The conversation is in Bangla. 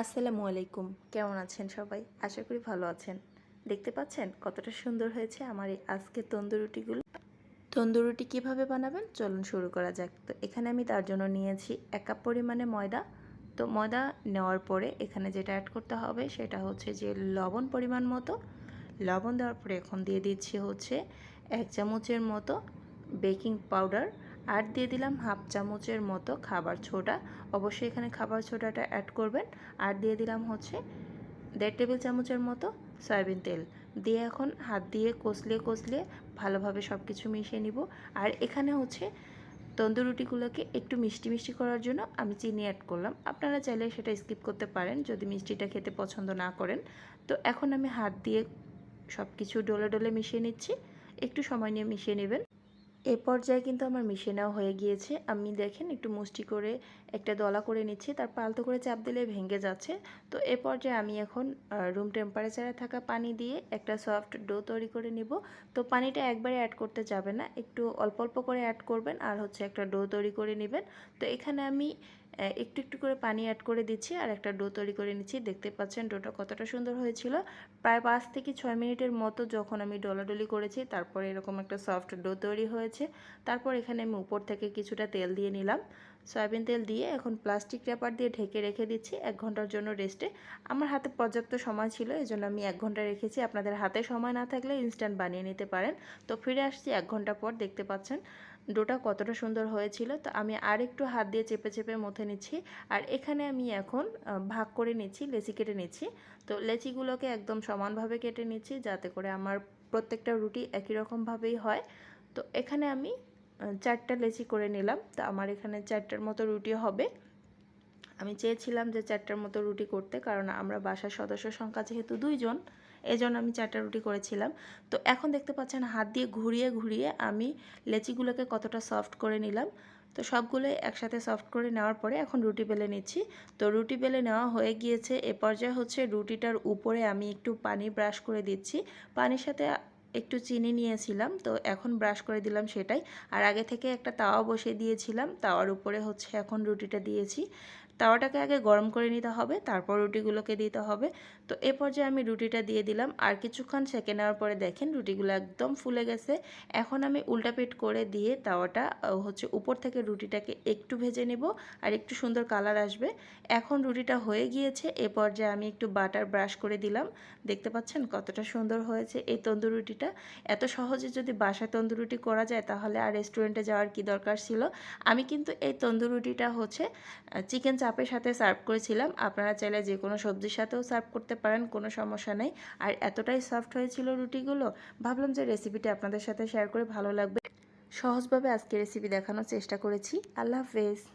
আসসালামু আলাইকুম। কেমন আছেন সবাই? আশা করি ভালো আছেন। দেখতে পাচ্ছেন কতটা সুন্দর হয়েছে আমার এই আজকের তন্দুরুটিগুলো তন্দুরুটি কীভাবে বানাবেন? চলুন শুরু করা যাক। তো এখানে আমি তার জন্য নিয়েছি এক কাপ পরিমাণে ময়দা। তো ময়দা নেওয়ার পরে এখানে যেটা অ্যাড করতে হবে সেটা হচ্ছে যে লবণ পরিমাণ মতো। লবণ দেওয়ার পরে এখন দিয়ে দিচ্ছি হচ্ছে এক চামচের মতো বেকিং পাউডার আর দিয়ে দিলাম হাফ চামচের মতো খাবার ছোটা। অবশ্যই এখানে খাবার ছোটাটা অ্যাড করবেন। আর দিয়ে দিলাম হচ্ছে দেড় টেবিল চামচের মতো সয়াবিন তেল। দিয়ে এখন হাত দিয়ে কষলিয়ে কষলিয়ে ভালোভাবে সব কিছু মিশিয়ে নিব। আর এখানে হচ্ছে তন্দুর রুটিগুলোকে একটু মিষ্টি মিষ্টি করার জন্য আমি চিনি অ্যাড করলাম। আপনারা চাইলে সেটা স্কিপ করতে পারেন যদি মিষ্টিটা খেতে পছন্দ না করেন। তো এখন আমি হাত দিয়ে সব কিছু ডলে ডলে মিশিয়ে নিচ্ছি। একটু সময় নিয়ে মিশিয়ে নেবেন। এ পর্যায়ে কিন্তু আমার মিশে নেওয়া হয়ে গিয়েছে। আমি দেখেন একটু মুষ্টি করে একটা দলা করে নিচ্ছি তারপর আলতো করে চাপ দিলে ভেঙে যাচ্ছে। তো এ পর্যায়ে আমি এখন রুম টেম্পারেচারে থাকা পানি দিয়ে একটা সফট ডো তৈরি করে নিব। তো পানিটা একবারে অ্যাড করতে যাবে না, একটু অল্প অল্প করে অ্যাড করবেন আর হচ্ছে একটা ডো তৈরি করে নেবেন। তো এখানে আমি একটু একটু করে পানি অ্যাড করে দিচ্ছি আর একটা ডো তৈরি করে নিচ্ছি। দেখতে পাচ্ছেন ডোটা কতটা সুন্দর হয়েছিল। প্রায় পাঁচ থেকে ছয় মিনিটের মতো যখন আমি ডলাডলি করেছি, তারপরে এরকম একটা সফট ডো তৈরি হয়েছে। তারপর এখানে আমি উপর থেকে কিছুটা তেল দিয়ে নিলাম। সয়াবিন তেল দিয়ে এখন প্লাস্টিক র্যাপার দিয়ে ঢেকে রেখে দিচ্ছি। এক ঘণ্টার জন্য রেস্টে আমার হাতে পর্যাপ্ত সময় ছিল এই জন্য আমি এক ঘণ্টা রেখেছি। আপনাদের হাতে সময় না থাকলে ইনস্ট্যান্ট বানিয়ে নিতে পারেন। তো ফিরে আসছি এক ঘণ্টা পর, দেখতে পাচ্ছেন ডোটা কতটা সুন্দর হয়েছিল। তো আমি আর একটু হাত দিয়ে চেপে চেপে মথে নিচ্ছি। আর এখানে আমি এখন ভাগ করে নিচ্ছি, লেচি কেটে নিচ্ছি। তো লেচিগুলোকে একদম সমানভাবে কেটে নিচ্ছি, যাতে করে আমার প্রত্যেকটা রুটি একই রকমভাবেই হয়। তো এখানে আমি চারটা লেচি করে নিলাম। তো আমার এখানে চারটার মতো রুটি হবে। আমি চেয়েছিলাম যে চারটার মতো রুটি করতে, কারণ আমরা বাসার সদস্য সংখ্যা যেহেতু দুইজন এই জন্য আমি চারটা রুটি করেছিলাম। তো এখন দেখতে পাচ্ছেন, হাত দিয়ে ঘুরিয়ে ঘুরিয়ে আমি লেচিগুলোকে কতটা সফট করে নিলাম। তো সবগুলো একসাথে সফট করে নেওয়ার পরে এখন রুটি বেলে নিচ্ছি। তো রুটি বেলে নেওয়া হয়ে গিয়েছে, এ পর্যায়ে হচ্ছে রুটিটার উপরে আমি একটু পানি ব্রাশ করে দিচ্ছি। পানির সাথে একটু চিনি নিয়েছিলাম, তো এখন ব্রাশ করে দিলাম সেটাই। আর আগে থেকে একটা তাওয়া বসিয়ে দিয়েছিলাম, তাওয়ার উপরে হচ্ছে এখন রুটিটা দিয়েছি। তাওয়াটাকে আগে গরম করে নিতে হবে, তারপর রুটিগুলোকে দিতে হবে। তো এ পর্যায়ে আমি রুটিটা দিয়ে দিলাম। আর কিছুক্ষণ সেঁকে নেওয়ার পরে দেখেন রুটিগুলো একদম ফুলে গেছে। এখন আমি উল্টাপিট করে দিয়ে তাওয়াটা হচ্ছে উপর থেকে রুটিটাকে একটু ভেজে নিব আর একটু সুন্দর কালার আসবে। এখন রুটিটা হয়ে গিয়েছে, এ পর্যায়ে আমি একটু বাটার ব্রাশ করে দিলাম। দেখতে পাচ্ছেন কতটা সুন্দর হয়েছে এই তন্দুরুটিটা। এত সহজে যদি বাসায় তন্দুরুটি করা যায় তাহলে আর রেস্টুরেন্টে যাওয়ার কি দরকার ছিল? আমি কিন্তু এই তন্দুরুটিটা হচ্ছে চিকেন চাপের সাথে সার্ভ করেছিলাম। আপনারা চাইলে যে কোনো সবজির সাথেও সার্ভ করতে পারেন, কোনো সমস্যা নেই। আর এতটাই সফট হয়েছিল রুটিগুলো, ভাবলাম যে রেসিপিটি আপনাদের সাথে শেয়ার করে ভালো লাগবে। সহজভাবে আজকে রেসিপি দেখানোর চেষ্টা করেছি। আল্লাহ হাফেজ।